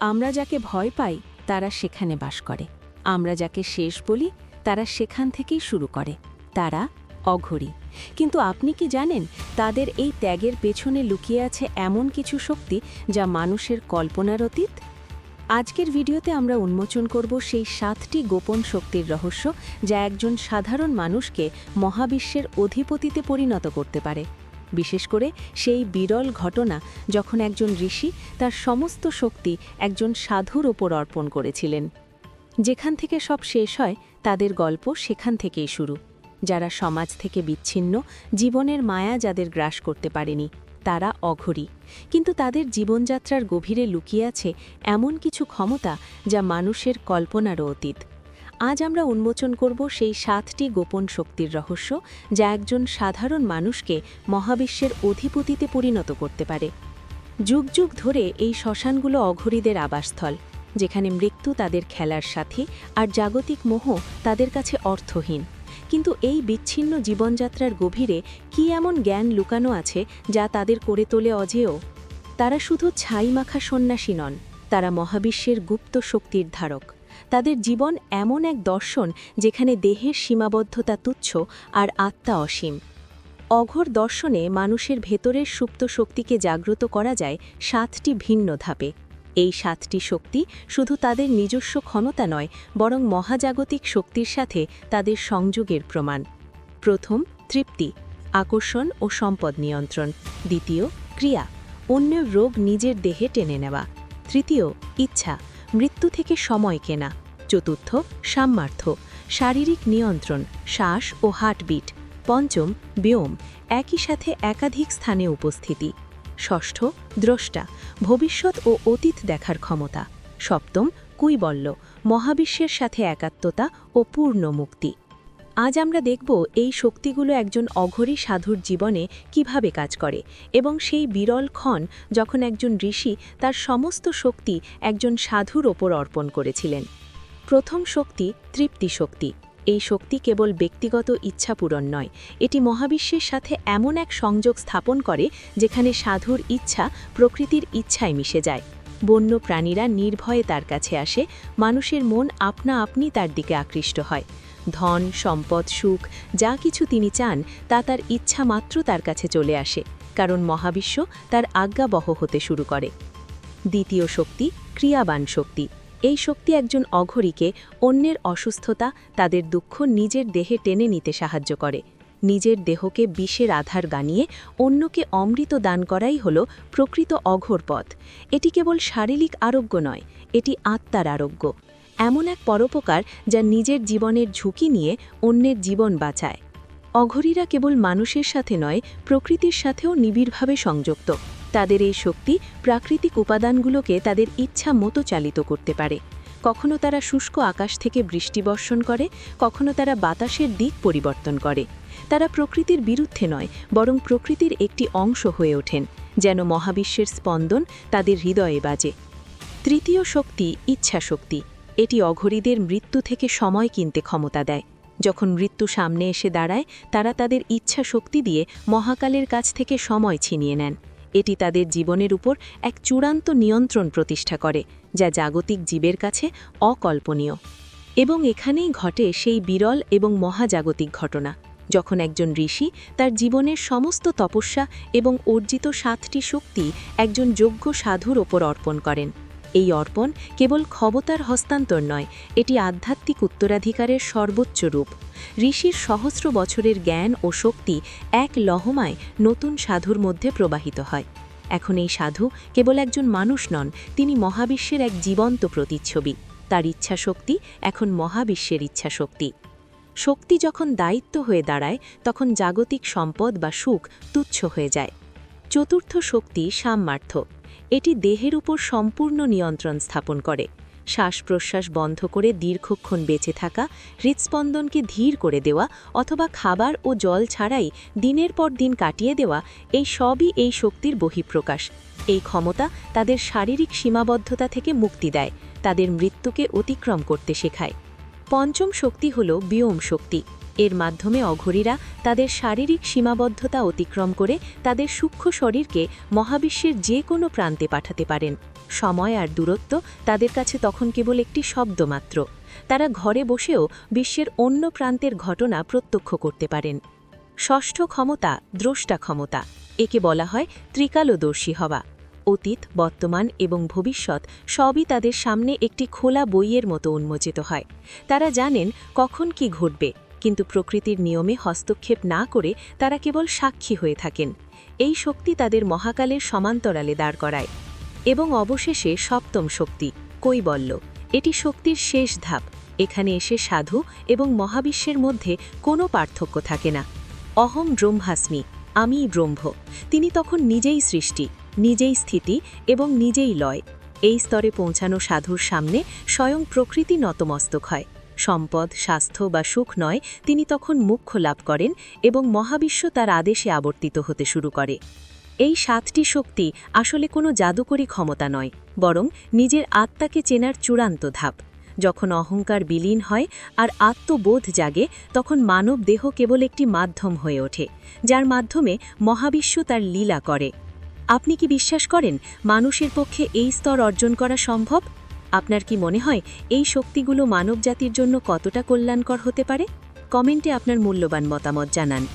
আমরা যাকে ভয় পাই, তারা সেখানে বাস করে। আমরা যাকে শেষ বলি, তারা সেখান থেকেই শুরু করে। তারা অঘরী। কিন্তু আপনি কি জানেন, তাদের এই ত্যাগের পেছনে লুকিয়ে আছে এমন কিছু শক্তি যা মানুষের কল্পনার অতীত? আজকের ভিডিওতে আমরা উন্মোচন করব সেই সাতটি গোপন শক্তির রহস্য যা একজন সাধারণ মানুষকে মহাবিশ্বের অধিপতিতে পরিণত করতে পারে। বিশেষ করে সেই বিরল ঘটনা যখন একজন ঋষি তার সমস্ত শক্তি একজন সাধুর ওপর অর্পণ করেছিলেন। যেখান থেকে সব শেষ হয়, তাদের গল্প সেখান থেকেই শুরু। যারা সমাজ থেকে বিচ্ছিন্ন, জীবনের মায়া যাদের গ্রাস করতে পারেনি, তারা অঘরী। কিন্তু তাদের জীবনযাত্রার গভীরে লুকিয়ে আছে এমন কিছু ক্ষমতা যা মানুষের কল্পনারও অতীত। আজ আমরা উন্মোচন করব সেই সাতটি গোপন শক্তির রহস্য যা একজন সাধারণ মানুষকে মহাবিশ্বের অধিপতিতে পরিণত করতে পারে। যুগ যুগ ধরে এই শ্মশানগুলো অঘরীদের আবাসস্থল, যেখানে মৃত্যু তাদের খেলার সাথী আর জাগতিক মোহ তাদের কাছে অর্থহীন। কিন্তু এই বিচ্ছিন্ন জীবনযাত্রার গভীরে কি এমন জ্ঞান লুকানো আছে যা তাদের করে তোলে অজেয়? তারা শুধু ছাই মাখা সন্ন্যাসী নন, তারা মহাবিশ্বের গুপ্ত শক্তির ধারক। তাদের জীবন এমন এক দর্শন যেখানে দেহের সীমাবদ্ধতা তুচ্ছ আর আত্মা অসীম। অঘোর দর্শনে মানুষের ভেতরের সুপ্ত শক্তিকে জাগ্রত করা যায় সাতটি ভিন্ন ধাপে। এই সাতটি শক্তি শুধু তাদের নিজস্ব ক্ষমতা নয়, বরং মহাজাগতিক শক্তির সাথে তাদের সংযোগের প্রমাণ। প্রথম, তৃপ্তি, আকর্ষণ ও সম্পদ নিয়ন্ত্রণ। দ্বিতীয়, ক্রিয়া, অন্যের রোগ নিজের দেহে টেনে নেওয়া। তৃতীয়, ইচ্ছা মৃত্যু থেকে সময় কেনা। চতুর্থ, সাম্যার্থ। শারীরিক নিয়ন্ত্রণ, শ্বাস ও হার্টবিট। পঞ্চম, ব্যোম, একই সাথে একাধিক স্থানে উপস্থিতি। ষষ্ঠ, দ্রষ্টা, ভবিষ্যৎ ও অতীত দেখার ক্ষমতা। সপ্তম, কুইবল্য, মহাবিশ্বের সাথে একাত্মতা ও পূর্ণ মুক্তি। আজ আমরা দেখব এই শক্তিগুলো একজন অঘরী সাধুর জীবনে কীভাবে কাজ করে এবং সেই বিরল ক্ষণ যখন একজন ঋষি তার সমস্ত শক্তি একজন সাধুর ওপর অর্পণ করেছিলেন। প্রথম শক্তি তৃপ্তি শক্তি। এই শক্তি কেবল ব্যক্তিগত ইচ্ছা পূরণ নয়, এটি মহাবিশ্বের সাথে এমন এক সংযোগ স্থাপন করে যেখানে সাধুর ইচ্ছা প্রকৃতির ইচ্ছায় মিশে যায়। বন্য প্রাণীরা নির্ভয়ে তার কাছে আসে, মানুষের মন আপনা আপনি তার দিকে আকৃষ্ট হয়। ধন, সম্পদ, সুখ, যা কিছু তিনি চান, তা তার ইচ্ছা মাত্র তার কাছে চলে আসে, কারণ মহাবিশ্ব তার আজ্ঞাবহ হতে শুরু করে। দ্বিতীয় শক্তি, ক্রিয়াবান শক্তি। এই শক্তি একজন অঘরীকে অন্যের অসুস্থতা, তাদের দুঃখ নিজের দেহে টেনে নিতে সাহায্য করে। নিজের দেহকে বিষের আধার গানিয়ে অন্যকে অমৃত দান করাই হল প্রকৃত অঘোর পথ এটি কেবল শারীরিক আরোগ্য নয়, এটি আত্মার আরোগ্য। এমন এক পরোপকার যা নিজের জীবনের ঝুঁকি নিয়ে অন্যের জীবন বাঁচায়। অঘরীরা কেবল মানুষের সাথে নয়, প্রকৃতির সাথেও নিবিড়ভাবে সংযুক্ত। তাদের এই শক্তি প্রাকৃতিক উপাদানগুলোকে তাদের ইচ্ছা মতো চালিত করতে পারে। কখনো তারা শুষ্ক আকাশ থেকে বৃষ্টি বর্ষণ করে, কখনো তারা বাতাসের দিক পরিবর্তন করে। তারা প্রকৃতির বিরুদ্ধে নয়, বরং প্রকৃতির একটি অংশ হয়ে ওঠেন, যেন মহাবিশ্বের স্পন্দন তাদের হৃদয়ে বাজে। তৃতীয় শক্তি ইচ্ছা শক্তি এটি অঘরীদের মৃত্যু থেকে সময় কিনতে ক্ষমতা দেয়। যখন মৃত্যু সামনে এসে দাঁড়ায়, তারা তাদের ইচ্ছা শক্তি দিয়ে মহাকালের কাছ থেকে সময় ছিনিয়ে নেন। এটি তাদের জীবনের উপর এক চূড়ান্ত নিয়ন্ত্রণ প্রতিষ্ঠা করে, যা জাগতিক জীবের কাছে অকল্পনীয়। এবং এখানেই ঘটে সেই বিরল এবং মহাজাগতিক ঘটনা, যখন একজন ঋষি তার জীবনের সমস্ত তপস্যা এবং অর্জিত সাতটি শক্তি একজন যোগ্য সাধুর ওপর অর্পণ করেন। এই অর্পণ কেবল ক্ষমতার হস্তান্তর নয়, এটি আধ্যাত্মিক উত্তরাধিকারের সর্বোচ্চ রূপ। ঋষির সহস্র বছরের জ্ঞান ও শক্তি এক লহমায় নতুন সাধুর মধ্যে প্রবাহিত হয়। এখন এই সাধু কেবল একজন মানুষ নন, তিনি মহাবিশ্বের এক জীবন্ত প্রতিচ্ছবি। তার ইচ্ছা শক্তি এখন মহাবিশ্বের ইচ্ছা শক্তি শক্তি যখন দায়িত্ব হয়ে দাঁড়ায়, তখন জাগতিক সম্পদ বা সুখ তুচ্ছ হয়ে যায়। চতুর্থ শক্তি সাম্মার্থ এটি দেহের উপর সম্পূর্ণ নিয়ন্ত্রণ স্থাপন করে। শ্বাস প্রশ্বাস বন্ধ করে দীর্ঘক্ষণ বেঁচে থাকা, হৃৎস্পন্দনকে ধীর করে দেওয়া অথবা খাবার ও জল ছাড়াই দিনের পর দিন কাটিয়ে দেওয়া এই সবই এই শক্তির বহিঃপ্রকাশ। এই ক্ষমতা তাদের শারীরিক সীমাবদ্ধতা থেকে মুক্তি দেয়, তাদের মৃত্যুকে অতিক্রম করতে শেখায়। পঞ্চম শক্তি হল বিয়োম শক্তি। এর মাধ্যমে অঘরীরা তাদের শারীরিক সীমাবদ্ধতা অতিক্রম করে তাদের সূক্ষ্ম শরীরকে মহাবিশ্বের যে কোনো প্রান্তে পাঠাতে পারেন। সময় আর দূরত্ব তাদের কাছে তখন কেবল একটি শব্দ মাত্র। তারা ঘরে বসেও বিশ্বের অন্য প্রান্তের ঘটনা প্রত্যক্ষ করতে পারেন। ষষ্ঠ ক্ষমতা, দ্রষ্টা ক্ষমতা, একে বলা হয় ত্রিকালদর্শী হওয়া। অতীত, বর্তমান এবং ভবিষ্যৎ সবই তাদের সামনে একটি খোলা বইয়ের মতো উন্মোচিত হয়। তারা জানেন কখন কি ঘটবে। কিন্তু প্রকৃতির নিয়মে হস্তক্ষেপ না করে তারা কেবল সাক্ষী হয়ে থাকেন। এই শক্তি তাদের মহাকালের সমান্তরালে দাঁড় করায় এবং অবশেষে সপ্তম শক্তি, কৈবল্য। এটি শক্তির শেষ ধাপ। এখানে এসে সাধু এবং মহাবিশ্বের মধ্যে কোনো পার্থক্য থাকে না। অহম ব্রহ্মাস্মি, আমিই ব্রহ্ম। তিনি তখন নিজেই সৃষ্টি, নিজেই স্থিতি এবং নিজেই লয়। এই স্তরে পৌঁছানো সাধুর সামনে স্বয়ং প্রকৃতি নতমস্তক হয়। সম্পদ, স্বাস্থ্য বা সুখ নয়, তিনি তখন মুখ্য লাভ করেন এবং মহাবিশ্ব তার আদেশে আবর্তিত হতে শুরু করে। এই সাতটি শক্তি আসলে কোনো জাদুকরী ক্ষমতা নয়, বরং নিজের আত্মাকে চেনার চূড়ান্ত ধাপ। যখন অহংকার বিলীন হয় আর আত্মবোধ জাগে, তখন মানব দেহ কেবল একটি মাধ্যম হয়ে ওঠে, যার মাধ্যমে মহাবিশ্ব তার লীলা করে। আপনি কি বিশ্বাস করেন, মানুষের পক্ষে এই স্তর অর্জন করা সম্ভব? আপনার কি মনে হয় এই শক্তিগুলো মানবজাতির জন্য কতটা কল্যাণকর হতে পারে? কমেন্টে আপনার মূল্যবান মতামত জানান।